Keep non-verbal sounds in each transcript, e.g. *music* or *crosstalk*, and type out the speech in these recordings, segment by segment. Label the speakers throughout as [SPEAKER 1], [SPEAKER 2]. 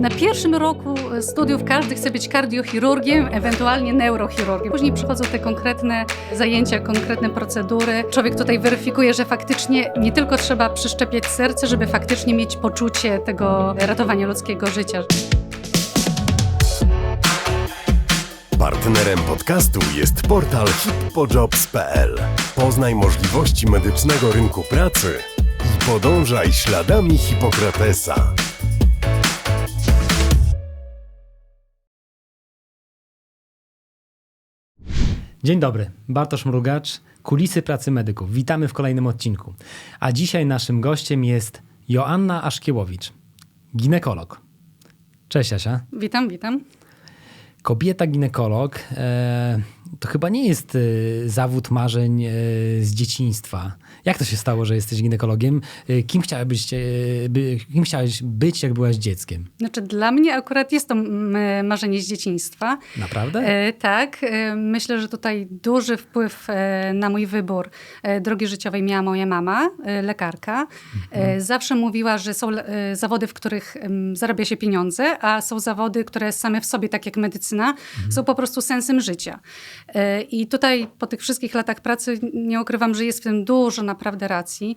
[SPEAKER 1] Na pierwszym roku studiów każdy chce być kardiochirurgiem, ewentualnie neurochirurgiem. Później przychodzą te konkretne zajęcia, konkretne procedury. Człowiek tutaj weryfikuje, że faktycznie nie tylko trzeba przyszczepiać serce, żeby faktycznie mieć poczucie tego ratowania ludzkiego życia.
[SPEAKER 2] Partnerem podcastu jest portal hippojobs.pl. Poznaj możliwości medycznego rynku pracy i podążaj śladami Hipokratesa.
[SPEAKER 3] Dzień dobry, Bartosz Mrugacz, Kulisy Pracy Medyków. Witamy w kolejnym odcinku. A dzisiaj naszym gościem jest Joanna Aszkiewowicz, ginekolog. Cześć Asia.
[SPEAKER 1] Witam, witam.
[SPEAKER 3] Kobieta ginekolog e, to chyba nie jest e, zawód marzeń e, z dzieciństwa. Jak to się stało, że jesteś ginekologiem? E, kim, chciałaś być, by, kim chciałaś być, jak byłaś dzieckiem?
[SPEAKER 1] Znaczy, dla mnie akurat jest to marzenie z dzieciństwa.
[SPEAKER 3] Naprawdę?
[SPEAKER 1] E, tak. E, myślę, że tutaj duży wpływ e, na mój wybór drogi życiowej miała moja mama, lekarka. E, zawsze mówiła, że są zawody, w których zarabia się pieniądze, a są zawody, które same w sobie, tak jak medycyna, są po prostu sensem życia. E, I tutaj po tych wszystkich latach pracy nie ukrywam, że jest w tym dużo naprawdę racji.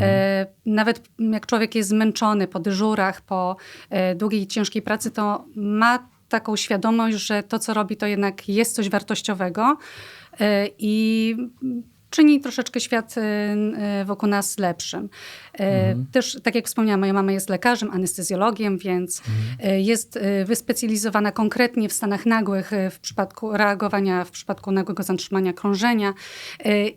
[SPEAKER 1] E, Nawet jak człowiek jest zmęczony po dyżurach, po e, długiej, ciężkiej pracy, to ma taką świadomość, że to, co robi, to jednak jest coś wartościowego i czyni troszeczkę świat wokół nas lepszym. E, Też, tak jak wspomniałam, moja mama jest lekarzem, anestezjologiem, więc e, jest e, wyspecjalizowana konkretnie w stanach nagłych, w przypadku reagowania, w przypadku nagłego zatrzymania krążenia.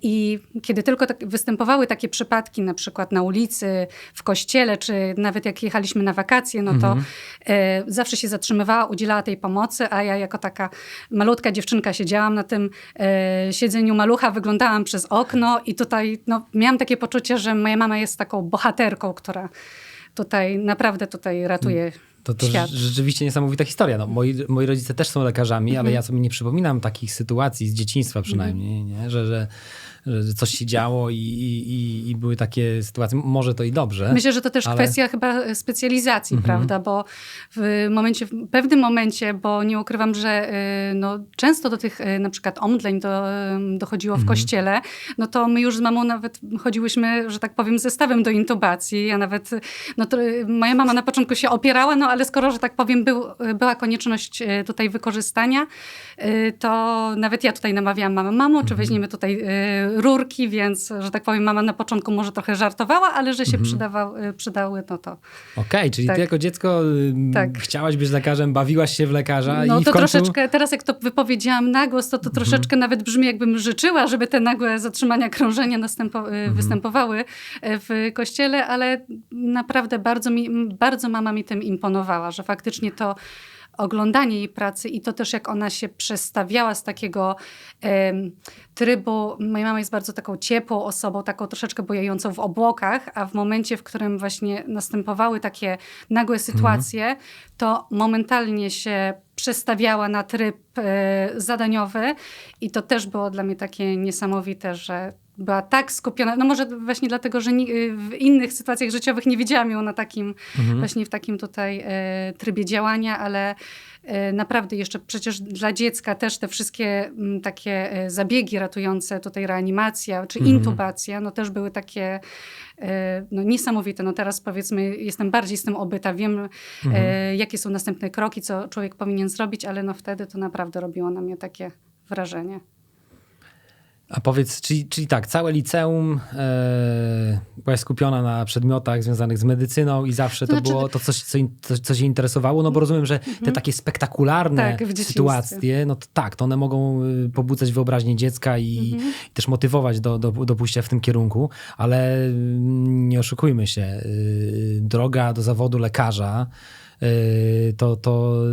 [SPEAKER 1] I kiedy tylko tak występowały takie przypadki, na przykład na ulicy, w kościele, czy nawet jak jechaliśmy na wakacje, no to e, zawsze się zatrzymywała, udzielała tej pomocy, a ja jako taka malutka dziewczynka siedziałam na tym siedzeniu malucha, wyglądałam przez okno i tutaj no, miałam takie poczucie, że moja mama jest taką bohaterką, która tutaj naprawdę tutaj ratuje
[SPEAKER 3] To, to
[SPEAKER 1] świat.
[SPEAKER 3] rz- rzeczywiście niesamowita historia. No, moi, moi rodzice też są lekarzami, ale ja sobie nie przypominam takich sytuacji z dzieciństwa przynajmniej, nie? Że, że, że coś się działo i, i, i- były takie sytuacje. Może to i dobrze.
[SPEAKER 1] Myślę, że to też
[SPEAKER 3] ale-
[SPEAKER 1] kwestia chyba specjalizacji, prawda? Bo w momencie, w pewnym momencie, bo nie ukrywam, że y, no, często do tych y, na przykład omdleń do, dochodziło w kościele, no to my już z mamą nawet chodziłyśmy, że tak powiem, zestawem do intubacji. Ja nawet, no to y, moja mama na początku się opierała, no ale skoro, że tak powiem, był, była konieczność tutaj wykorzystania, to nawet ja tutaj namawiałam mamę, mamo, czy weźmiemy tutaj rurki, więc, że tak powiem, mama na początku może trochę żartowała, ale że się przydawał, y, przydały, no to
[SPEAKER 3] Okej, czyli
[SPEAKER 1] Tak.
[SPEAKER 3] ty jako dziecko
[SPEAKER 1] Tak.
[SPEAKER 3] chciałaś być lekarzem, bawiłaś się w lekarza
[SPEAKER 1] No
[SPEAKER 3] i w
[SPEAKER 1] to
[SPEAKER 3] końcu... Mhm.
[SPEAKER 1] troszeczkę, teraz jak to wypowiedziałam na głos, to to troszeczkę nawet brzmi jakbym życzyła, żeby te nagłe zatrzymania krążenia następo, y,
[SPEAKER 3] Mhm.
[SPEAKER 1] występowały y, w kościele, ale naprawdę bardzo, mi, bardzo mama mi tym imponowała, że faktycznie to oglądanie jej pracy i to też jak ona się przestawiała z takiego em, trybu, moja mama jest bardzo taką ciepłą osobą, taką troszeczkę bojającą w obłokach, a w momencie, w którym właśnie następowały takie nagłe sytuacje, to momentalnie się przestawiała na tryb e, zadaniowy i to też było dla mnie takie niesamowite, że była tak skupiona, no może właśnie dlatego, że ni- y, w innych sytuacjach życiowych nie widziałam ją na takim, właśnie w takim tutaj e, trybie działania, ale e, naprawdę jeszcze przecież dla dziecka też te wszystkie m, takie e, zabiegi ratujące, tutaj reanimacja czy intubacja, no też były takie e, no, niesamowite. No teraz powiedzmy, jestem bardziej z tym obyta, wiem e, jakie są następne kroki, co człowiek powinien zrobić, ale no wtedy to naprawdę robiło na mnie takie wrażenie.
[SPEAKER 3] A powiedz, czyli, czyli tak, całe liceum byłaś skupiona na przedmiotach związanych z medycyną i zawsze to,
[SPEAKER 1] To znaczy-
[SPEAKER 3] było to coś, co, in, co, co cię interesowało? No bo rozumiem, że te takie spektakularne
[SPEAKER 1] Tak,
[SPEAKER 3] sytuacje, no to tak, to one mogą y, pobudzać wyobraźnię dziecka i, i też motywować do, do, do pójścia w tym kierunku, ale mm, nie oszukujmy się, y, droga do zawodu lekarza y, to, to,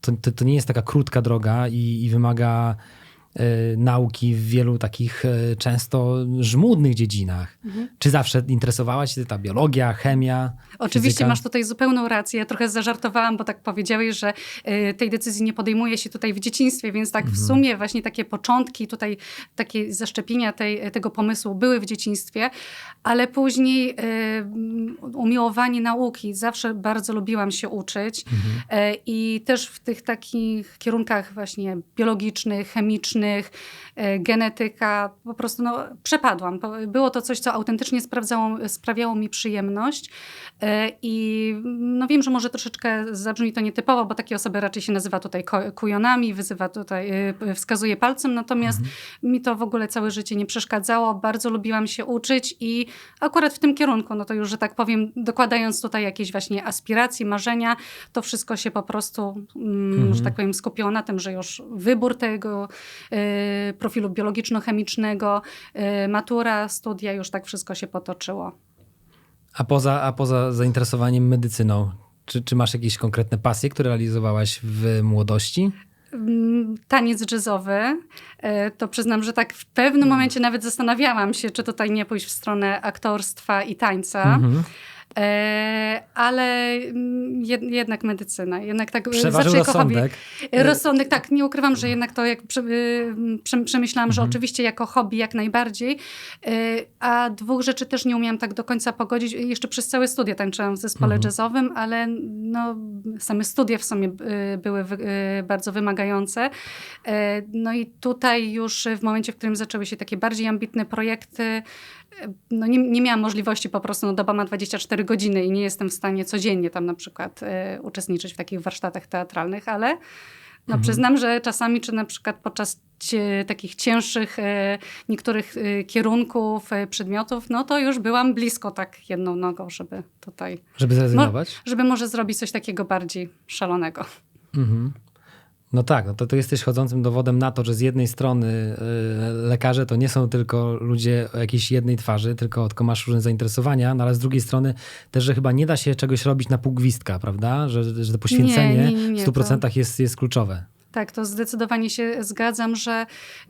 [SPEAKER 3] to, to, nie jest taka krótka droga i, i wymaga nauki w wielu takich e, często żmudnych dziedzinach. Czy zawsze interesowała cię ta biologia, chemia?
[SPEAKER 1] Oczywiście
[SPEAKER 3] fizyka?
[SPEAKER 1] masz tutaj zupełną rację. Ja trochę zażartowałam, bo tak powiedziałeś, że y, tej decyzji nie podejmuje się tutaj w dzieciństwie, więc tak w sumie właśnie takie początki, tutaj takie zaszczepienia tej, tego pomysłu były w dzieciństwie, ale później umiłowanie nauki. Zawsze bardzo lubiłam się uczyć y, i też w tych takich kierunkach właśnie biologicznych, chemicznych, y, genetyka, po prostu no, przepadłam. Było to coś, co autentycznie sprawdzało, sprawiało mi przyjemność. E, I no wiem, że może troszeczkę zabrzmi to nietypowo, bo takie osoby raczej się nazywa tutaj kujonami, wyzywa tutaj, y, wskazuje palcem, natomiast mi to w ogóle całe życie nie przeszkadzało. Bardzo lubiłam się uczyć i akurat w tym kierunku, no to już, że tak powiem, dokładając tutaj jakieś właśnie aspiracje, marzenia, to wszystko się po prostu, mm, że tak powiem, skupiło na tym, że już wybór tego y, profilu biologiczno-chemicznego, y, matura, studia, już tak wszystko się potoczyło.
[SPEAKER 3] A poza, a poza zainteresowaniem medycyną, czy, czy masz jakieś konkretne pasje, które realizowałaś w młodości?
[SPEAKER 1] Mm, taniec jazzowy, e, to przyznam, że tak w pewnym momencie nawet zastanawiałam się, czy tutaj nie pójść w stronę aktorstwa i tańca.
[SPEAKER 3] Mhm.
[SPEAKER 1] E, ale mm, jed, jednak medycyna, jednak tak e,
[SPEAKER 3] Przeważył
[SPEAKER 1] zawsze jako hobby.
[SPEAKER 3] rozsądek.
[SPEAKER 1] E, Rozsądek, tak, nie ukrywam, że jednak to jak prze, prze, przemyślałam, że oczywiście jako hobby jak najbardziej, a dwóch rzeczy też nie umiałam tak do końca pogodzić. Jeszcze przez całe studia tańczyłam w zespole jazzowym, ale no, same studia w sumie były bardzo wymagające. No i tutaj już w momencie, w którym zaczęły się takie bardziej ambitne projekty, no nie, nie miałam możliwości po prostu, no doba ma 24 godziny i nie jestem w stanie codziennie tam na przykład e, uczestniczyć w takich warsztatach teatralnych, ale no przyznam, że czasami, czy na przykład podczas cie, takich cięższych e, niektórych e, kierunków, przedmiotów, no to już byłam blisko tak jedną nogą, żeby tutaj,
[SPEAKER 3] Żeby zrezygnować?
[SPEAKER 1] żeby może zrobić coś takiego bardziej szalonego.
[SPEAKER 3] Mhm. No tak, no to, to jesteś chodzącym dowodem na to, że z jednej strony y, lekarze to nie są tylko ludzie o jakiejś jednej twarzy, tylko, tylko masz różne zainteresowania, no ale z drugiej strony też, że chyba nie da się czegoś robić na pół gwizdka, prawda? Że, że to poświęcenie
[SPEAKER 1] Nie, nie, nie,
[SPEAKER 3] w 100% jest, jest kluczowe.
[SPEAKER 1] Tak, to zdecydowanie się zgadzam, że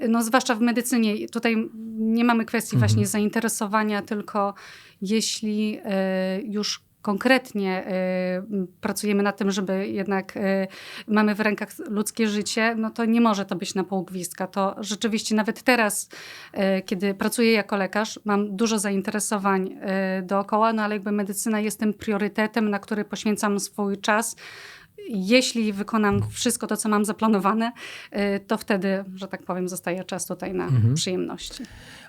[SPEAKER 1] no zwłaszcza w medycynie tutaj nie mamy kwestii właśnie zainteresowania, tylko jeśli e, już konkretnie e, pracujemy nad tym, żeby jednak e, mamy w rękach ludzkie życie, no to nie może to być na pół gwizdka. To rzeczywiście nawet teraz, e, kiedy pracuję jako lekarz, mam dużo zainteresowań dookoła, no ale jakby medycyna jest tym priorytetem, na który poświęcam swój czas jeśli wykonam wszystko to, co mam zaplanowane, y, to wtedy, że tak powiem, zostaje czas tutaj na przyjemności.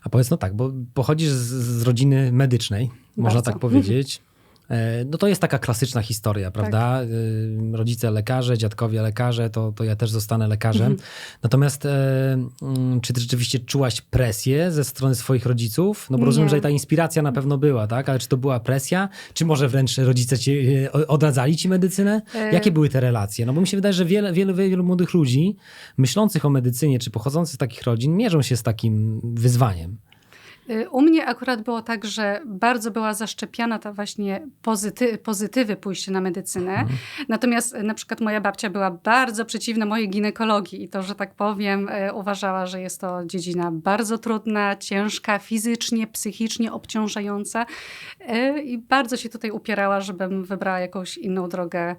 [SPEAKER 3] A powiedz, no tak, bo pochodzisz z, z rodziny medycznej, można
[SPEAKER 1] Bardzo.
[SPEAKER 3] tak powiedzieć. *laughs* E, No to jest taka klasyczna historia, prawda? E, Rodzice lekarze, dziadkowie lekarze, to, to ja też zostanę lekarzem. Natomiast e, mm, czy ty rzeczywiście czułaś presję ze strony swoich rodziców? No bo rozumiem,
[SPEAKER 1] Nie.
[SPEAKER 3] że ta inspiracja na pewno była, tak? Ale czy to była presja? Czy może wręcz rodzice ci, odradzali ci medycynę?
[SPEAKER 1] E,
[SPEAKER 3] Jakie były te relacje? No bo mi się wydaje, że wiele, wielu, wielu młodych ludzi myślących o medycynie, czy pochodzących z takich rodzin, mierzą się z takim wyzwaniem.
[SPEAKER 1] Y, U mnie akurat było tak, że bardzo była zaszczepiana ta właśnie pozyty, pozytywy pójście na medycynę. Natomiast y, na przykład moja babcia była bardzo przeciwna mojej ginekologii i to, że tak powiem, y, uważała, że jest to dziedzina bardzo trudna, ciężka, fizycznie, psychicznie obciążająca i bardzo się tutaj upierała, żebym wybrała jakąś inną drogę.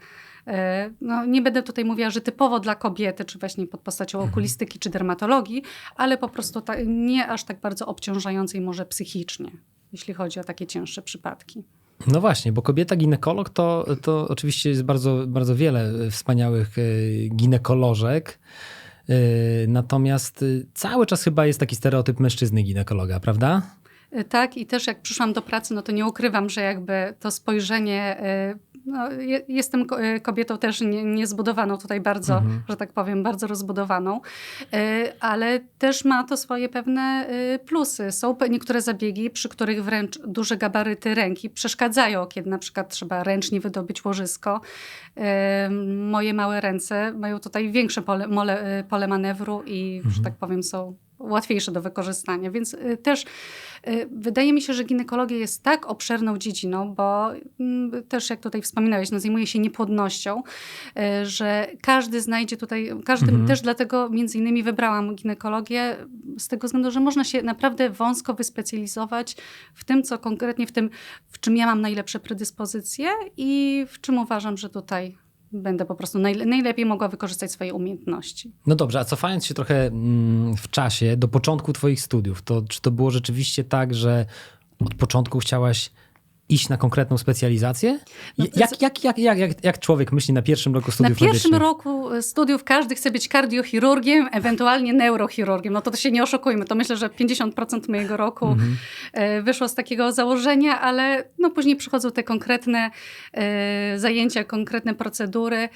[SPEAKER 1] Y, No, nie będę tutaj mówiła, że typowo dla kobiety, czy właśnie pod postacią okulistyki, czy dermatologii, ale po prostu ta, nie aż tak bardzo obciążającej może psychicznie, jeśli chodzi o takie cięższe przypadki.
[SPEAKER 3] No właśnie, bo kobieta ginekolog to, to oczywiście jest bardzo, bardzo wiele wspaniałych e, ginekolożek. E, Natomiast e, cały czas chyba jest taki stereotyp mężczyzny ginekologa, prawda?
[SPEAKER 1] Tak, i też jak przyszłam do pracy, no to nie ukrywam, że jakby to spojrzenie. No, je- jestem y, kobietą też nie- niezbudowaną tutaj bardzo, że tak powiem, bardzo rozbudowaną, y, ale też ma to swoje pewne y, plusy. Są niektóre zabiegi, przy których wręcz duże gabaryty ręki przeszkadzają, kiedy na przykład trzeba ręcznie wydobyć łożysko. Moje małe ręce mają tutaj większe pole, mole, pole manewru i, że tak powiem, są łatwiejsze do wykorzystania. Więc też wydaje mi się, że ginekologia jest tak obszerną dziedziną, bo mm, też jak tutaj wspominałeś, no, zajmuje się niepłodnością, y, że każdy znajdzie tutaj, każdy
[SPEAKER 3] Mhm.
[SPEAKER 1] też dlatego między innymi wybrałam ginekologię z tego względu, że można się naprawdę wąsko wyspecjalizować w tym, co konkretnie w tym, w czym ja mam najlepsze predyspozycje i w czym uważam, że tutaj będę po prostu najle- najlepiej mogła wykorzystać swoje umiejętności.
[SPEAKER 3] No dobrze, a cofając się trochę mm, w czasie do początku twoich studiów, to czy to było rzeczywiście tak, że od początku chciałaś iść na konkretną specjalizację?
[SPEAKER 1] No,
[SPEAKER 3] Jak, jak, jak, jak, jak, człowiek myśli na pierwszym roku
[SPEAKER 1] Na
[SPEAKER 3] studiów
[SPEAKER 1] pierwszym
[SPEAKER 3] medycznych?
[SPEAKER 1] roku e, studiów każdy chce być kardiochirurgiem, ewentualnie neurochirurgiem. No to, to się nie oszukujmy. To myślę, że 50% mojego roku
[SPEAKER 3] Mhm.
[SPEAKER 1] e, wyszło z takiego założenia, ale no później przychodzą te konkretne e, zajęcia, konkretne procedury.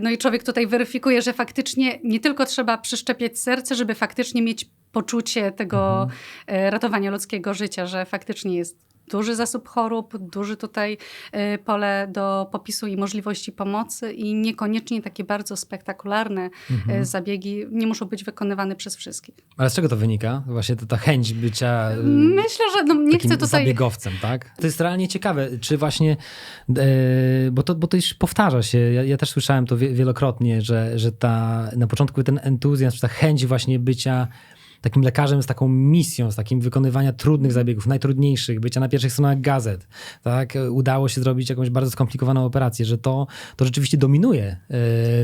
[SPEAKER 1] No i człowiek tutaj weryfikuje, że faktycznie nie tylko trzeba przyszczepiać serce, żeby faktycznie mieć poczucie tego
[SPEAKER 3] Mhm.
[SPEAKER 1] ratowania ludzkiego życia, że faktycznie jest duży zasób chorób, duży tutaj e, pole do popisu i możliwości pomocy i niekoniecznie takie bardzo spektakularne
[SPEAKER 3] Mhm.
[SPEAKER 1] e, zabiegi nie muszą być wykonywane przez wszystkich.
[SPEAKER 3] Ale z czego to wynika? Właśnie ta, ta chęć bycia y,
[SPEAKER 1] Myślę, że no, nie chcę tutaj...
[SPEAKER 3] zabiegowcem, tak? To jest realnie ciekawe, czy właśnie, bo, to, bo to już powtarza się, ja, ja też słyszałem to wie, wielokrotnie, że, że ta, na początku ten entuzjazm, ta chęć właśnie bycia takim lekarzem z taką misją, z takim wykonywania trudnych zabiegów, najtrudniejszych, bycia na pierwszych stronach gazet, tak? Udało się zrobić jakąś bardzo skomplikowaną operację, że to, to rzeczywiście dominuje e,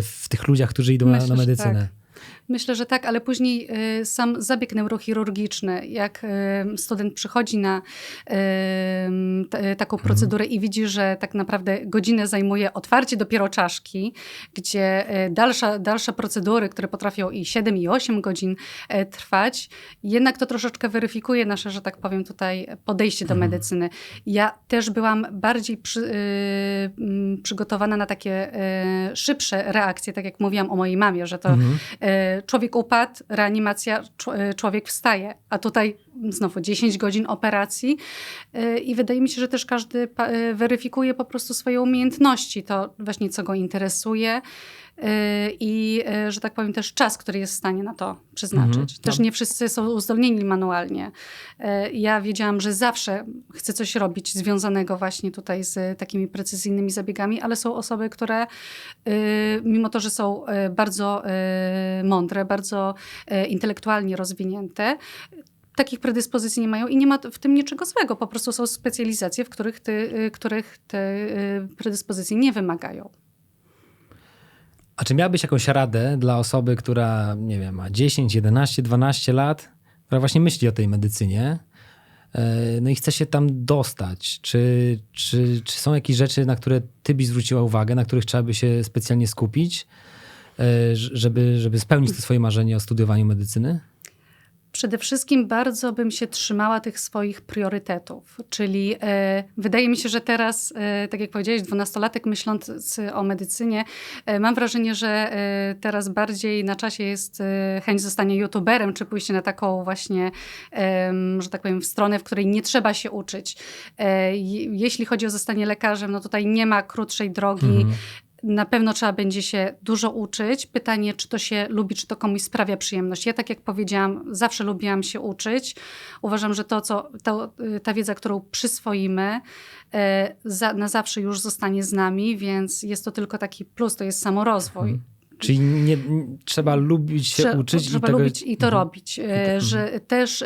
[SPEAKER 3] w tych ludziach, którzy idą na,
[SPEAKER 1] Myślę,
[SPEAKER 3] na medycynę.
[SPEAKER 1] Myślę, że tak, ale później y, sam zabieg neurochirurgiczny, jak y, student przychodzi na y, taką
[SPEAKER 3] Mhm.
[SPEAKER 1] procedurę i widzi, że tak naprawdę godzinę zajmuje otwarcie dopiero czaszki, gdzie dalsza, dalsze procedury, które potrafią i 7 i 8 godzin y, trwać, jednak to troszeczkę weryfikuje nasze, że tak powiem tutaj, podejście do
[SPEAKER 3] Mhm.
[SPEAKER 1] medycyny. Ja też byłam bardziej przy, przygotowana na takie szybsze reakcje, tak jak mówiłam o mojej mamie, że to
[SPEAKER 3] Mhm.
[SPEAKER 1] Człowiek upadł, reanimacja, e, człowiek wstaje. A tutaj znowu 10 godzin operacji e, i wydaje mi się, że też każdy e, weryfikuje po prostu swoje umiejętności, to właśnie co go interesuje i, e, że tak powiem, też czas, który jest w stanie na to przeznaczyć.
[SPEAKER 3] Mhm.
[SPEAKER 1] Też nie wszyscy są uzdolnieni manualnie. E, Ja wiedziałam, że zawsze chcę coś robić związanego właśnie tutaj z takimi precyzyjnymi zabiegami, ale są osoby, które y, mimo to, że są y, bardzo y, mądre, bardzo y, intelektualnie rozwinięte, takich predyspozycji nie mają i nie ma w tym niczego złego. Po prostu są specjalizacje, w których, ty, y, których te y, predyspozycje nie wymagają.
[SPEAKER 3] A czy miałabyś jakąś radę dla osoby, która, nie wiem, ma 10, 11, 12 lat, która właśnie myśli o tej medycynie, e, no i chce się tam dostać? Czy, czy, czy są jakieś rzeczy, na które ty byś zwróciła uwagę, na których trzeba by się specjalnie skupić, e, żeby, żeby spełnić to swoje marzenie o studiowaniu medycyny?
[SPEAKER 1] Przede wszystkim bardzo bym się trzymała tych swoich priorytetów, czyli e, wydaje mi się, że teraz, e, tak jak powiedziałeś, dwunastolatek myśląc o medycynie, e, mam wrażenie, że e, teraz bardziej na czasie jest e, chęć zostania youtuberem, czy pójście na taką właśnie, em, że tak powiem, w stronę, w której nie trzeba się uczyć. E, je- jeśli chodzi o zostanie lekarzem, no tutaj nie ma krótszej drogi.
[SPEAKER 3] Mhm.
[SPEAKER 1] Na pewno trzeba będzie się dużo uczyć. Pytanie, czy to się lubi, czy to komuś sprawia przyjemność. Ja, tak jak powiedziałam, zawsze lubiłam się uczyć. Uważam, że to, co, to, y, ta wiedza, którą przyswoimy, e, za, na zawsze już zostanie z nami, więc jest to tylko taki plus, to jest samorozwój.
[SPEAKER 3] Mhm. Czyli nie, trzeba lubić się
[SPEAKER 1] Trze-
[SPEAKER 3] uczyć
[SPEAKER 1] Trzeba
[SPEAKER 3] i tego...
[SPEAKER 1] lubić i to
[SPEAKER 3] Mhm.
[SPEAKER 1] robić. E, Że też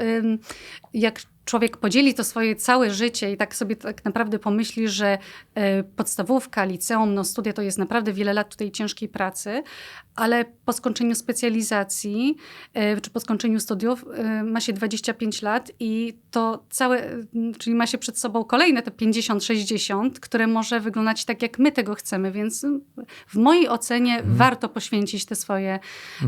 [SPEAKER 1] jak człowiek podzieli to swoje całe życie i tak sobie tak naprawdę pomyśli, że e, podstawówka, liceum, no studia to jest naprawdę wiele lat tutaj ciężkiej pracy, ale po skończeniu specjalizacji e, czy po skończeniu studiów e, ma się 25 lat i to całe, czyli ma się przed sobą kolejne te 50-60, które może wyglądać tak, jak my tego chcemy, więc w mojej ocenie warto poświęcić te swoje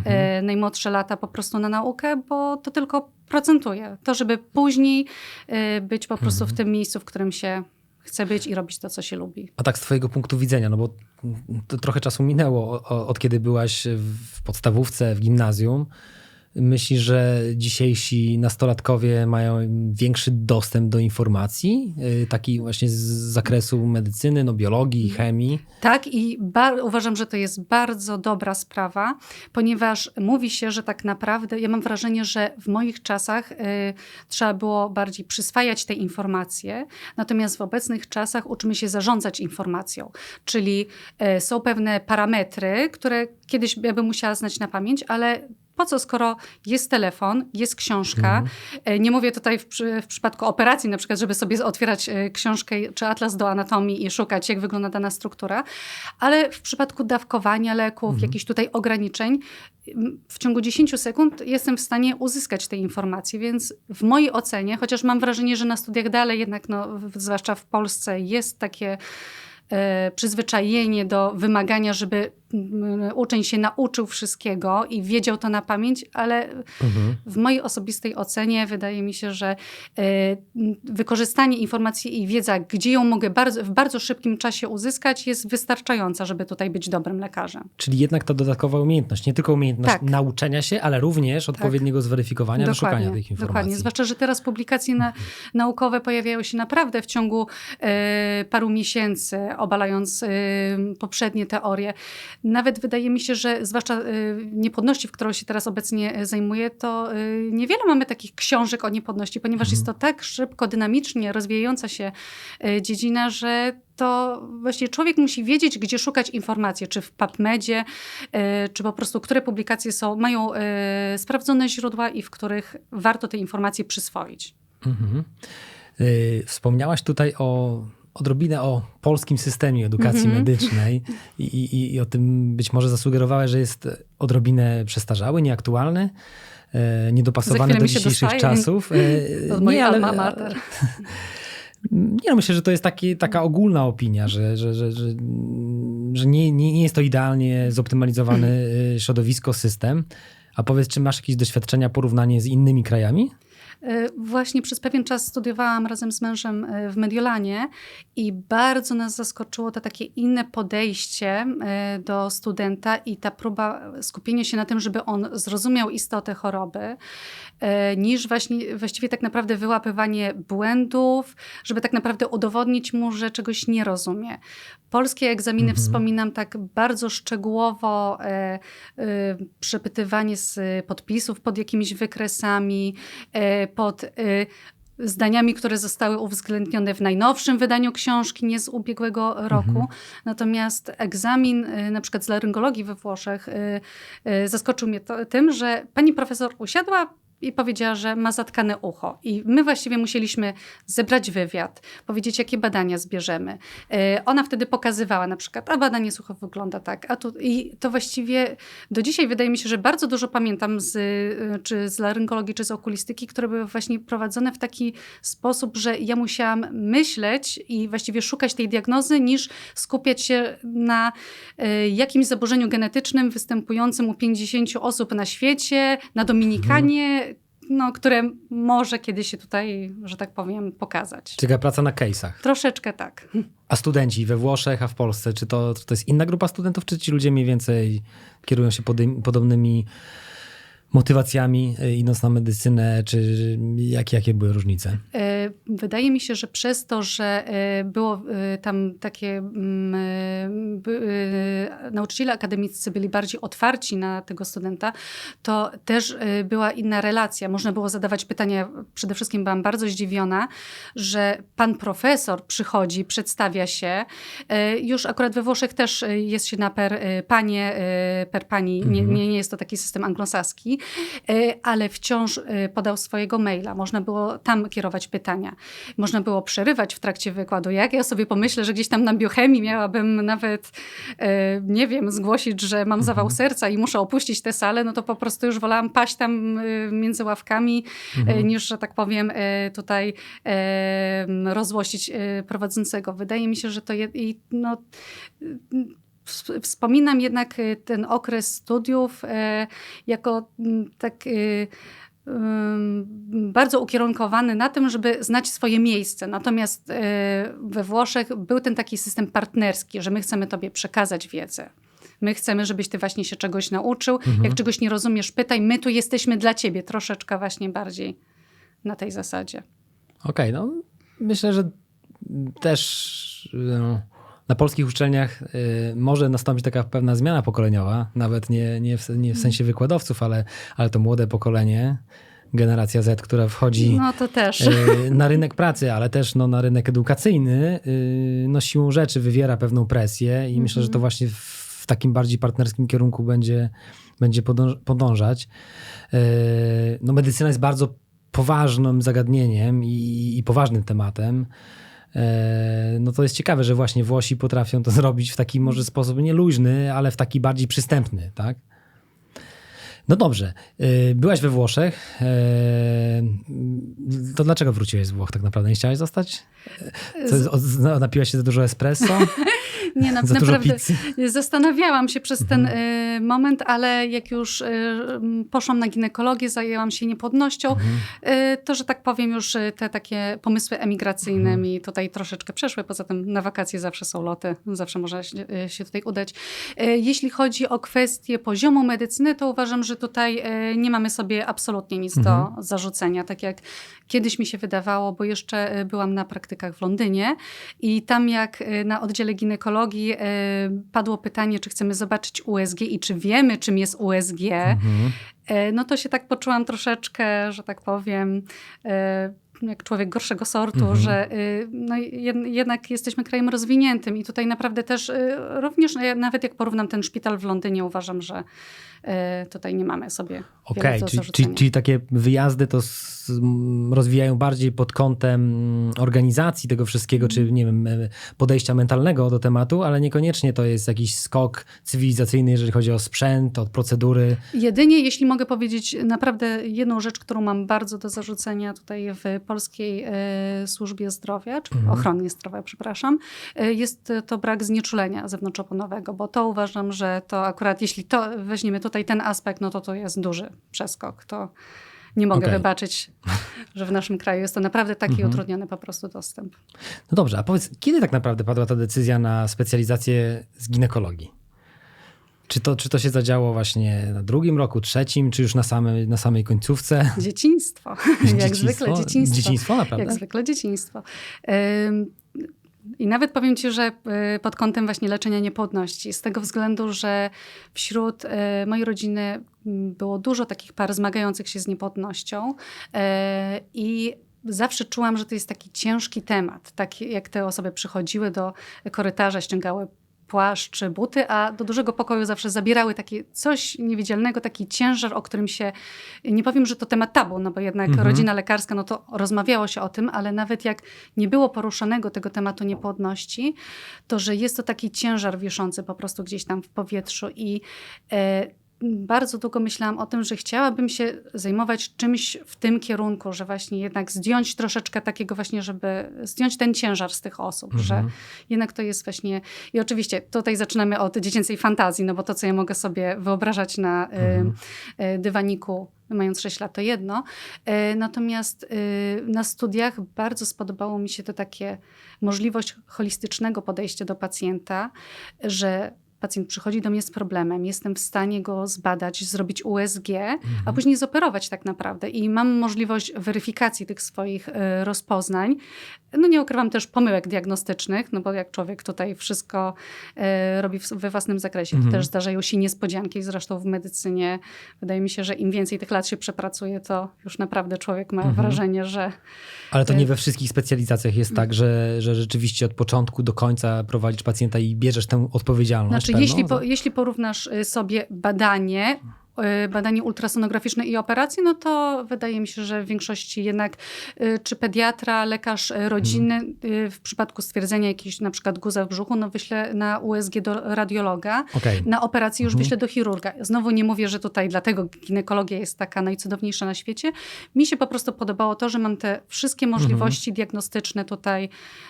[SPEAKER 1] e, najmłodsze lata po prostu na naukę, bo to tylko procentuje. To, żeby później być po prostu w tym miejscu, w którym się chce być i robić to, co się lubi.
[SPEAKER 3] A tak z twojego punktu widzenia, no bo trochę czasu minęło od kiedy byłaś w podstawówce, w gimnazjum. Myślisz, że dzisiejsi nastolatkowie mają większy dostęp do informacji, y, taki właśnie z zakresu medycyny, no, biologii, chemii?
[SPEAKER 1] Tak, i uważam, że to jest bardzo dobra sprawa, ponieważ mówi się, że tak naprawdę, ja mam wrażenie, że w moich czasach y, trzeba było bardziej przyswajać te informacje, natomiast w obecnych czasach uczymy się zarządzać informacją, czyli y, są pewne parametry, które kiedyś ja bym musiała znać na pamięć, ale po co, skoro jest telefon, jest książka? E, Nie mówię tutaj w, w przypadku operacji, na przykład, żeby sobie otwierać e, książkę czy atlas do anatomii i szukać, jak wygląda dana struktura, ale w przypadku dawkowania leków, jakichś tutaj ograniczeń, w ciągu 10 sekund jestem w stanie uzyskać te informacje, więc w mojej ocenie, chociaż mam wrażenie, że na studiach dalej jednak, no, zwłaszcza w Polsce, jest takie e, przyzwyczajenie do wymagania, żeby uczeń się nauczył wszystkiego i wiedział to na pamięć, ale w mojej osobistej ocenie wydaje mi się, że e, wykorzystanie informacji i wiedza, gdzie ją mogę bardzo, w bardzo szybkim czasie uzyskać, jest wystarczająca, żeby tutaj być dobrym lekarzem.
[SPEAKER 3] Czyli jednak ta dodatkowa umiejętność, nie tylko umiejętność
[SPEAKER 1] Tak.
[SPEAKER 3] nauczenia się, ale również odpowiedniego zweryfikowania, wyszukania tych informacji.
[SPEAKER 1] Dokładnie. Zwłaszcza, że teraz publikacje na, naukowe pojawiają się naprawdę w ciągu e, paru miesięcy, obalając e, poprzednie teorie. Nawet wydaje mi się, że zwłaszcza e, niepłodności, w którą się teraz obecnie e, zajmuję, to e, niewiele mamy takich książek o niepłodności, ponieważ jest to tak szybko, dynamicznie rozwijająca się dziedzina, że to właśnie człowiek musi wiedzieć, gdzie szukać informacji, czy w PubMedzie, czy po prostu, które publikacje są, mają sprawdzone źródła i w których warto te informacje przyswoić.
[SPEAKER 3] Mhm. Y, Wspomniałaś tutaj o odrobinę o polskim systemie edukacji
[SPEAKER 1] Mhm.
[SPEAKER 3] medycznej i, i, i o tym być może zasugerowałaś, że jest odrobinę przestarzały, nieaktualny, e, niedopasowany do dzisiejszych czasów. E, nie, ale-
[SPEAKER 1] alma mater. *laughs*
[SPEAKER 3] Nie, no myślę, że to jest taki, taka ogólna opinia, że, że, że, że, że nie, nie, nie jest to idealnie zoptymalizowany y, środowisko, system. A powiedz, czy masz jakieś doświadczenia, porównanie z innymi krajami?
[SPEAKER 1] E, Właśnie przez pewien czas studiowałam razem z mężem e, w Mediolanie i bardzo nas zaskoczyło to takie inne podejście e, do studenta i ta próba skupienia się na tym, żeby on zrozumiał istotę choroby, niż właśnie, właściwie tak naprawdę wyłapywanie błędów, żeby tak naprawdę udowodnić mu, że czegoś nie rozumie. Polskie egzaminy wspominam tak bardzo szczegółowo, e, e, przepytywanie z podpisów pod jakimiś wykresami, e, pod e, zdaniami, które zostały uwzględnione w najnowszym wydaniu książki, nie z ubiegłego roku. Natomiast egzamin e, na przykład z laryngologii we Włoszech e, e, zaskoczył mnie to, tym, że pani profesor usiadła i powiedziała, że ma zatkane ucho. I my właściwie musieliśmy zebrać wywiad, powiedzieć, jakie badania zbierzemy. E, Ona wtedy pokazywała na przykład, a badanie słuchu wygląda tak, a tu, i to właściwie do dzisiaj wydaje mi się, że bardzo dużo pamiętam z, y, czy z laryngologii, czy z okulistyki, które były właśnie prowadzone w taki sposób, że ja musiałam myśleć i właściwie szukać tej diagnozy, niż skupiać się na y, jakimś zaburzeniu genetycznym występującym u 50 osób na świecie, na Dominikanie, no, które może kiedyś się tutaj, że tak powiem, pokazać.
[SPEAKER 3] Taka praca na case'ach.
[SPEAKER 1] Troszeczkę tak.
[SPEAKER 3] A studenci we Włoszech, a w Polsce, czy to, to jest inna grupa studentów, czy ci ludzie mniej więcej kierują się podobnymi motywacjami, y, idąc na medycynę, czy jakie, jakie były różnice?
[SPEAKER 1] E, Wydaje mi się, że przez to, że e, było e, tam takie mm, nauczyciele akademiccy byli bardziej otwarci na tego studenta, to też była inna relacja. Można było zadawać pytania. Przede wszystkim byłam bardzo zdziwiona, że pan profesor przychodzi, przedstawia się. Już akurat we Włoszech też jest się na per panie, per pani. Nie, nie, nie jest to taki system anglosaski, e, ale wciąż e, podał swojego maila. Można było tam kierować pytania. Można było przerywać w trakcie wykładu. Jak ja sobie pomyślę, że gdzieś tam na biochemii miałabym nawet, e, nie wiem, zgłosić, że mam zawał serca i muszę opuścić tę salę, no to po prostu już wolałam paść tam między ławkami, e, niż, że tak powiem, tutaj rozłościć prowadzącego. Wydaje mi się, że to je, i no, Wspominam jednak e, ten okres studiów e, jako mm, tak ym, bardzo ukierunkowany na tym, żeby znać swoje miejsce. Natomiast we Włoszech był ten taki system partnerski, że my chcemy tobie przekazać wiedzę. My chcemy, żebyś ty właśnie się czegoś nauczył.
[SPEAKER 3] Mhm.
[SPEAKER 1] Jak czegoś nie rozumiesz, pytaj. My tu jesteśmy dla ciebie. Troszeczkę właśnie bardziej na tej zasadzie.
[SPEAKER 3] Okej, no myślę, że też no, na polskich uczelniach y, może nastąpić taka pewna zmiana pokoleniowa, nawet nie, nie, w, nie w sensie wykładowców, ale, ale to młode pokolenie, generacja Z, która wchodzi
[SPEAKER 1] No
[SPEAKER 3] y, na rynek pracy, ale też no, na rynek edukacyjny, y, no siłą rzeczy wywiera pewną presję i myślę, że to właśnie w, takim bardziej partnerskim kierunku będzie, będzie podąż- podążać. Y, No medycyna jest bardzo poważnym zagadnieniem i, i poważnym tematem. E, No to jest ciekawe, że właśnie Włosi potrafią to *laughs* zrobić w taki może sposób nie luźny, ale w taki bardziej przystępny, tak? No dobrze. E, Byłaś we Włoszech. E, To dlaczego wróciłeś z Włoch tak naprawdę? Nie chciałaś zostać? Co, napiłaś się za dużo espresso? *laughs* *laughs*
[SPEAKER 1] Nie, *laughs* na,
[SPEAKER 3] dużo
[SPEAKER 1] naprawdę zastanawiałam się przez ten
[SPEAKER 3] Mhm.
[SPEAKER 1] y, moment, ale jak już y, m, poszłam na ginekologię, zajęłam się niepłodnością,
[SPEAKER 3] Mhm.
[SPEAKER 1] y, to, że tak powiem, już y, te takie pomysły emigracyjne
[SPEAKER 3] Mhm.
[SPEAKER 1] mi tutaj troszeczkę przeszły. Poza tym na wakacje zawsze są loty, zawsze można się, y, tutaj udać. Y, Jeśli chodzi o kwestię poziomu medycyny, to uważam, że tutaj y, nie mamy sobie absolutnie nic do zarzucenia. Tak jak kiedyś mi się wydawało, bo jeszcze y, byłam na praktykach w Londynie i tam jak y, na oddziale ginekologii y, padło pytanie, czy chcemy zobaczyć USG i czy wiemy, czym jest USG,
[SPEAKER 3] Mhm.
[SPEAKER 1] y, no to się tak poczułam troszeczkę, że tak powiem, y, jak człowiek gorszego sortu,
[SPEAKER 3] Mhm.
[SPEAKER 1] że no, jed- jednak jesteśmy krajem rozwiniętym i tutaj naprawdę też również, no, nawet jak porównam ten szpital w Londynie, uważam, że tutaj nie mamy sobie
[SPEAKER 3] Okej,
[SPEAKER 1] do
[SPEAKER 3] czyli, czyli, czyli takie wyjazdy to rozwijają bardziej pod kątem mm, organizacji tego wszystkiego, czy nie wiem, e, podejścia mentalnego do tematu, ale niekoniecznie to jest jakiś skok cywilizacyjny, jeżeli chodzi o sprzęt, o procedury.
[SPEAKER 1] Jedynie, jeśli mogę powiedzieć naprawdę jedną rzecz, którą mam bardzo do zarzucenia tutaj w polskiej e, służbie zdrowia, czy
[SPEAKER 3] Mhm.
[SPEAKER 1] ochronie zdrowia, przepraszam, e, jest to brak znieczulenia zewnątrzoponowego, bo to uważam, że to akurat, jeśli to weźmiemy tutaj ten aspekt, no to to jest duży przeskok. To nie mogę
[SPEAKER 3] Okej.
[SPEAKER 1] wybaczyć, *laughs* że w naszym kraju jest to naprawdę taki
[SPEAKER 3] Mhm.
[SPEAKER 1] utrudniony po prostu dostęp.
[SPEAKER 3] No dobrze, a powiedz, kiedy tak naprawdę padła ta decyzja na specjalizację z ginekologii? Czy to, czy to się zadziało właśnie na drugim roku, trzecim, czy już na samej, na samej końcówce?
[SPEAKER 1] Dzieciństwo. *laughs* Jak zwykle dzieciństwo.
[SPEAKER 3] Dzieciństwo, naprawdę?
[SPEAKER 1] Jak zwykle dzieciństwo. I nawet powiem ci, że y, pod kątem właśnie leczenia niepłodności, z tego względu, że wśród y, mojej rodziny mm, było dużo takich par zmagających się z niepłodnością y, i zawsze czułam, że to jest taki ciężki temat. Tak jak te osoby przychodziły do korytarza, ściągały płaszcz, czy buty, a do dużego pokoju zawsze zabierały takie coś niewidzialnego, taki ciężar, o którym się, nie powiem, że to temat tabu, no bo jednak
[SPEAKER 3] Mhm.
[SPEAKER 1] rodzina lekarska, no to rozmawiało się o tym, ale nawet jak nie było poruszonego tego tematu niepłodności, to że jest to taki ciężar wiszący po prostu gdzieś tam w powietrzu i e, bardzo długo myślałam o tym, że chciałabym się zajmować czymś w tym kierunku, że właśnie jednak zdjąć troszeczkę takiego właśnie, żeby zdjąć ten ciężar z tych osób, że
[SPEAKER 3] Mhm.
[SPEAKER 1] jednak to jest właśnie... I oczywiście tutaj zaczynamy od dziecięcej fantazji, no bo to, co ja mogę sobie wyobrażać na
[SPEAKER 3] Mhm.
[SPEAKER 1] y, dywaniku, mając 6 lat, to jedno. Y, natomiast y, na studiach bardzo spodobało mi się to takie możliwość holistycznego podejścia do pacjenta, że pacjent przychodzi do mnie z problemem, jestem w stanie go zbadać, zrobić USG, a później zoperować tak naprawdę. I mam możliwość weryfikacji tych swoich y, rozpoznań. No nie ukrywam też pomyłek diagnostycznych, no bo jak człowiek tutaj wszystko y, robi w, we własnym zakresie,
[SPEAKER 3] Mhm.
[SPEAKER 1] to też zdarzają się niespodzianki. Zresztą w medycynie wydaje mi się, że im więcej tych lat się przepracuje, to już naprawdę człowiek ma
[SPEAKER 3] Mhm.
[SPEAKER 1] wrażenie, że
[SPEAKER 3] Ale to
[SPEAKER 1] Y-
[SPEAKER 3] nie we wszystkich specjalizacjach jest tak, że, że rzeczywiście od początku do końca prowadzisz pacjenta i bierzesz tę odpowiedzialność.
[SPEAKER 1] Znaczy,
[SPEAKER 3] pewną
[SPEAKER 1] jeśli, po, jeśli porównasz y, sobie badanie, badanie ultrasonograficzne i operacje, no to wydaje mi się, że w większości jednak y, czy pediatra, lekarz y, rodzinny y, w przypadku stwierdzenia jakiejś na przykład guza w brzuchu, no wyślę na USG do radiologa.
[SPEAKER 3] Okej.
[SPEAKER 1] Na operację już
[SPEAKER 3] Mhm.
[SPEAKER 1] wyślę do chirurga. Znowu nie mówię, że tutaj dlatego ginekologia jest taka najcudowniejsza na świecie. Mi się po prostu podobało to, że mam te wszystkie
[SPEAKER 3] Mhm.
[SPEAKER 1] możliwości diagnostyczne tutaj.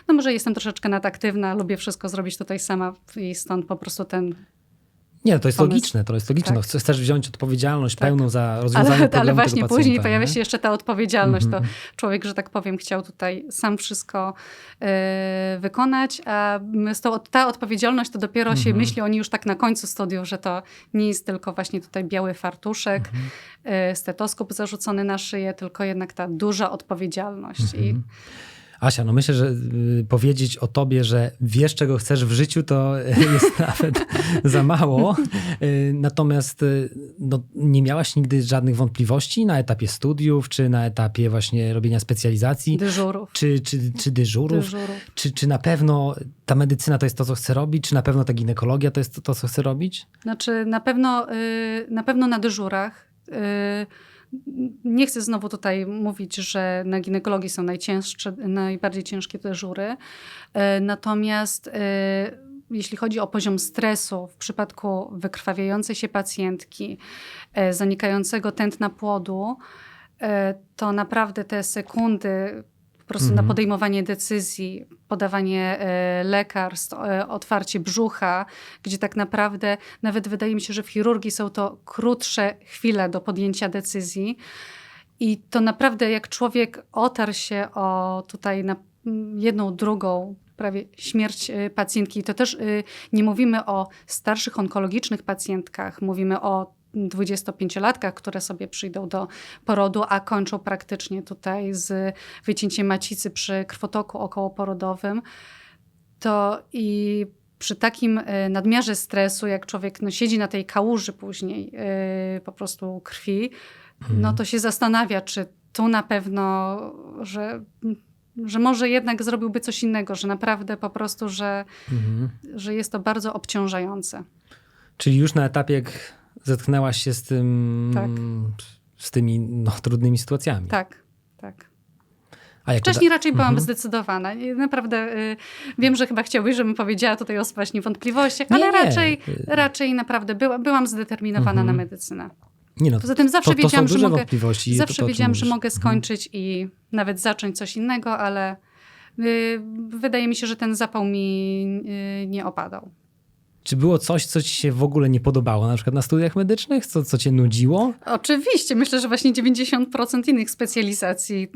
[SPEAKER 1] No może jestem troszeczkę nadaktywna, lubię wszystko zrobić tutaj sama i stąd po prostu ten
[SPEAKER 3] Nie, to jest
[SPEAKER 1] pomysł.
[SPEAKER 3] logiczne, to jest logiczne.
[SPEAKER 1] Tak.
[SPEAKER 3] No, chcesz- chcesz wziąć odpowiedzialność
[SPEAKER 1] Tak.
[SPEAKER 3] pełną za rozwiązanie
[SPEAKER 1] Ale,
[SPEAKER 3] problemu
[SPEAKER 1] ale właśnie później pojawia się jeszcze ta odpowiedzialność.
[SPEAKER 3] Mhm.
[SPEAKER 1] To człowiek, że tak powiem, chciał tutaj sam wszystko e, wykonać, a tą, ta odpowiedzialność to dopiero się
[SPEAKER 3] Mhm.
[SPEAKER 1] myśli o niej już tak na końcu studiów, że to nie jest tylko właśnie tutaj biały fartuszek,
[SPEAKER 3] Mhm.
[SPEAKER 1] e, stetoskop zarzucony na szyję, tylko jednak ta duża odpowiedzialność. I
[SPEAKER 3] Mhm. Asia, no myślę, że y, powiedzieć o tobie, że wiesz, czego chcesz w życiu, to *laughs* jest nawet za mało. Y, Natomiast y, no, nie miałaś nigdy żadnych wątpliwości na etapie studiów, czy na etapie właśnie robienia specjalizacji,
[SPEAKER 1] dyżurów.
[SPEAKER 3] czy, czy, czy dyżurów?
[SPEAKER 1] dyżurów.
[SPEAKER 3] Czy, czy na pewno ta medycyna to jest to, co chcę robić? Czy na pewno ta ginekologia to jest to, to co chcę robić?
[SPEAKER 1] Znaczy na pewno, na pewno na dyżurach. Nie chcę znowu tutaj mówić, że na ginekologii są najcięższe, najbardziej ciężkie dyżury. Y, Natomiast y, jeśli chodzi o poziom stresu w przypadku wykrwawiającej się pacjentki, y, zanikającego tętna płodu, to naprawdę te sekundy prostu
[SPEAKER 3] Mhm.
[SPEAKER 1] na podejmowanie decyzji, podawanie e, lekarstw, e, otwarcie brzucha, gdzie tak naprawdę nawet wydaje mi się, że w chirurgii są to krótsze chwile do podjęcia decyzji. I to naprawdę jak człowiek otarł się o tutaj na mm, jedną, drugą prawie śmierć e, pacjentki, to też nie mówimy o starszych onkologicznych pacjentkach, mówimy o 25-latkach, które sobie przyjdą do porodu, a kończą praktycznie tutaj z wycięciem macicy przy krwotoku okołoporodowym, to i przy takim e, nadmiarze stresu, jak człowiek no, siedzi na tej kałuży później e, po prostu krwi, no to się zastanawia, czy tu na pewno, że, że może jednak zrobiłby coś innego, że naprawdę po prostu, że,
[SPEAKER 3] Mhm.
[SPEAKER 1] że jest to bardzo obciążające.
[SPEAKER 3] Czyli już na etapie, jak zetknęłaś się z tym,
[SPEAKER 1] Tak.
[SPEAKER 3] z tymi no, trudnymi sytuacjami.
[SPEAKER 1] Tak, tak. Wcześniej raczej byłam
[SPEAKER 3] Mhm.
[SPEAKER 1] zdecydowana. Naprawdę y, wiem, że chyba chciałbyś, żebym powiedziała tutaj o właśnie wątpliwościach,
[SPEAKER 3] Nie,
[SPEAKER 1] ale
[SPEAKER 3] nie.
[SPEAKER 1] raczej, raczej naprawdę była, byłam zdeterminowana
[SPEAKER 3] Mhm.
[SPEAKER 1] na medycynę.
[SPEAKER 3] Nie no,
[SPEAKER 1] Poza tym zawsze
[SPEAKER 3] to, to
[SPEAKER 1] wiedziałam, że mogę,
[SPEAKER 3] wątpliwości.
[SPEAKER 1] zawsze
[SPEAKER 3] to,
[SPEAKER 1] wiedziałam, że mogę skończyć i nawet zacząć coś innego, ale y, wydaje mi się, że ten zapał mi y, nie opadał.
[SPEAKER 3] Czy było coś, co ci się w ogóle nie podobało, na przykład na studiach medycznych? Co, co cię nudziło?
[SPEAKER 1] Oczywiście, myślę, że właśnie 90% innych specjalizacji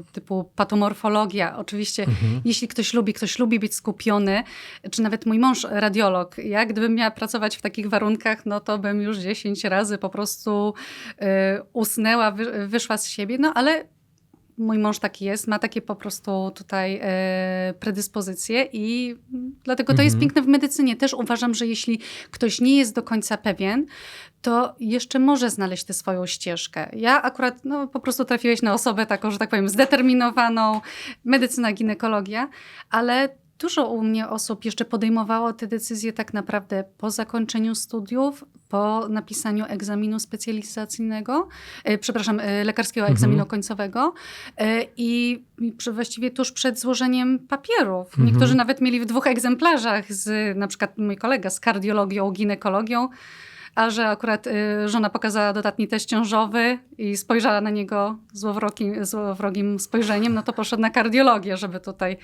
[SPEAKER 1] y, typu patomorfologia, oczywiście
[SPEAKER 3] Mhm.
[SPEAKER 1] jeśli ktoś lubi, ktoś lubi być skupiony, czy nawet mój mąż radiolog, ja gdybym miała pracować w takich warunkach, no to bym już 10 razy po prostu y, usnęła, wy, wyszła z siebie, no ale mój mąż taki jest, ma takie po prostu tutaj e, predyspozycje i dlatego to jest
[SPEAKER 3] Mhm.
[SPEAKER 1] piękne w medycynie. Też uważam, że jeśli ktoś nie jest do końca pewien, to jeszcze może znaleźć tę swoją ścieżkę. Ja akurat no, po prostu trafiłeś na osobę taką, że tak powiem, zdeterminowaną, medycyna, ginekologia, ale dużo u mnie osób jeszcze podejmowało te decyzje tak naprawdę po zakończeniu studiów, po napisaniu egzaminu specjalizacyjnego, e, przepraszam, e, lekarskiego
[SPEAKER 3] Mhm.
[SPEAKER 1] egzaminu końcowego e, i właściwie tuż przed złożeniem papierów.
[SPEAKER 3] Mhm.
[SPEAKER 1] Niektórzy nawet mieli w dwóch egzemplarzach, z, na przykład mój kolega z kardiologią, ginekologią, a że akurat żona pokazała dodatni test ciążowy i spojrzała na niego złowrogim, złowrogim spojrzeniem, no to poszedł na kardiologię, żeby tutaj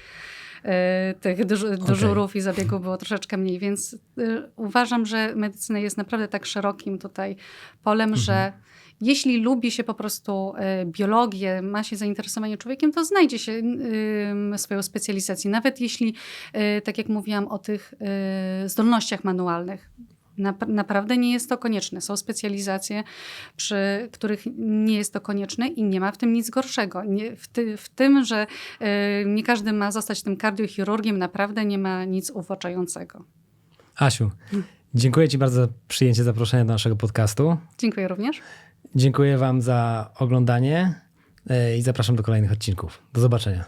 [SPEAKER 1] tych dyż- dyżurów i zabiegów było troszeczkę mniej. Więc y, uważam, że medycyna jest naprawdę tak szerokim tutaj polem, że jeśli lubi się po prostu y, biologię, ma się zainteresowanie człowiekiem, to znajdzie się y, swoją specjalizację. Nawet jeśli, y, tak jak mówiłam o tych y, zdolnościach manualnych, naprawdę nie jest to konieczne. Są specjalizacje, przy których nie jest to konieczne i nie ma w tym nic gorszego. Nie, w, ty, w tym, że y, nie każdy ma zostać tym kardiochirurgiem, naprawdę nie ma nic uwłaczającego.
[SPEAKER 3] Asiu, dziękuję ci bardzo za przyjęcie zaproszenia do naszego podcastu.
[SPEAKER 1] Dziękuję również.
[SPEAKER 3] Dziękuję wam za oglądanie e, i zapraszam do kolejnych odcinków. Do zobaczenia.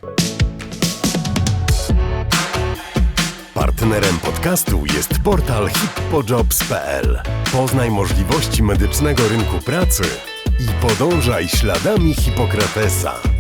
[SPEAKER 2] Partnerem podcastu jest portal hippojobs.pl. Poznaj możliwości medycznego rynku pracy i podążaj śladami Hipokratesa.